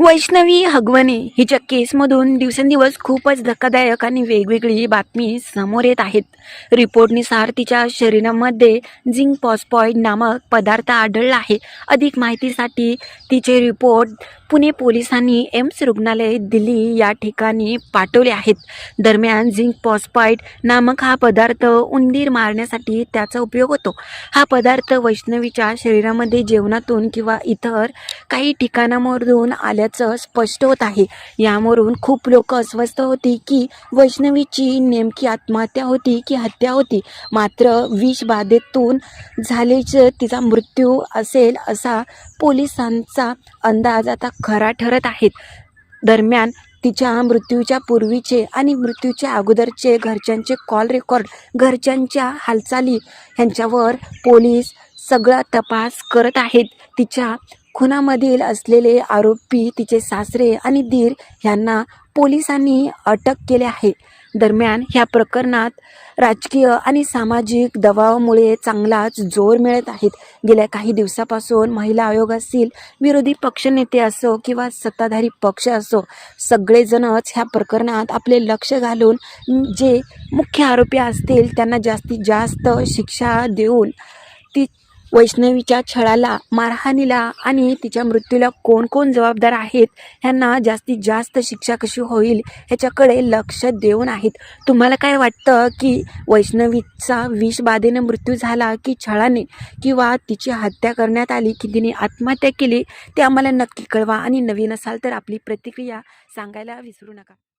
वैष्णवी हगवणे हिच्या केसमधून दिवसेंदिवस खूपच धक्कादायक आणि वेगवेगळी बातमी समोर येत आहेत. रिपोर्टनुसार तिच्या शरीरामध्ये झिंक पॉस्पॉइड नामक पदार्थ आढळला आहे. अधिक माहितीसाठी तिचे रिपोर्ट पुणे पोलिसांनी एम्स रुग्णालय दिल्ली या ठिकाणी पाठवले आहेत. दरम्यान झिंक पॉस्पॉइड नामक हा पदार्थ उंदीर मारण्यासाठी त्याचा उपयोग होतो. हा पदार्थ वैष्णवीच्या शरीरामध्ये जेवणातून किंवा इतर काही ठिकाणामधून असल्याचं स्पष्ट होत आहे. यावरून खूप लोक अस्वस्थ होती की वैष्णवीची नेमकी आत्महत्या होती की हत्या होती. मात्र विषबाधेतून झालेचं तिचा मृत्यू असेल असा पोलिसांचा अंदाज आता खरा ठरत आहेत दरम्यान तिच्या मृत्यूच्या पूर्वीचे आणि मृत्यूच्या अगोदरचे घरच्यांचे कॉल रेकॉर्ड घरच्यांच्या हालचाली ह्यांच्यावर पोलीस सगळा तपास करत आहेत. तिच्या खुनामधील असलेले आरोपी तिचे सासरे आणि दीर यांना पोलिसांनी अटक केले आहे. दरम्यान ह्या प्रकरणात राजकीय आणि सामाजिक दबावामुळे चांगलाच जोर मिळत आहेत गेल्या काही दिवसापासून महिला आयोग असतील विरोधी पक्षनेते असो किंवा सत्ताधारी पक्ष असो सगळेजणच ह्या प्रकरणात आपले लक्ष घालून जे मुख्य आरोपी असतील त्यांना जास्तीत जास्त शिक्षा देऊन ती वैष्णवीच्या छळाला मारहाणीला आणि तिच्या मृत्यूला कोण कोण जबाबदार आहेत ह्यांना जास्तीत जास्त शिक्षा कशी होईल ह्याच्याकडे लक्ष देऊन आहेत. तुम्हाला काय वाटतं की वैष्णवीचा विषबाधेने मृत्यू झाला की छळाने किंवा तिची हत्या करण्यात आली की तिने आत्महत्या केली ते आम्हाला नक्की कळवा. आणि नवीन असाल तर आपली प्रतिक्रिया सांगायला विसरू नका.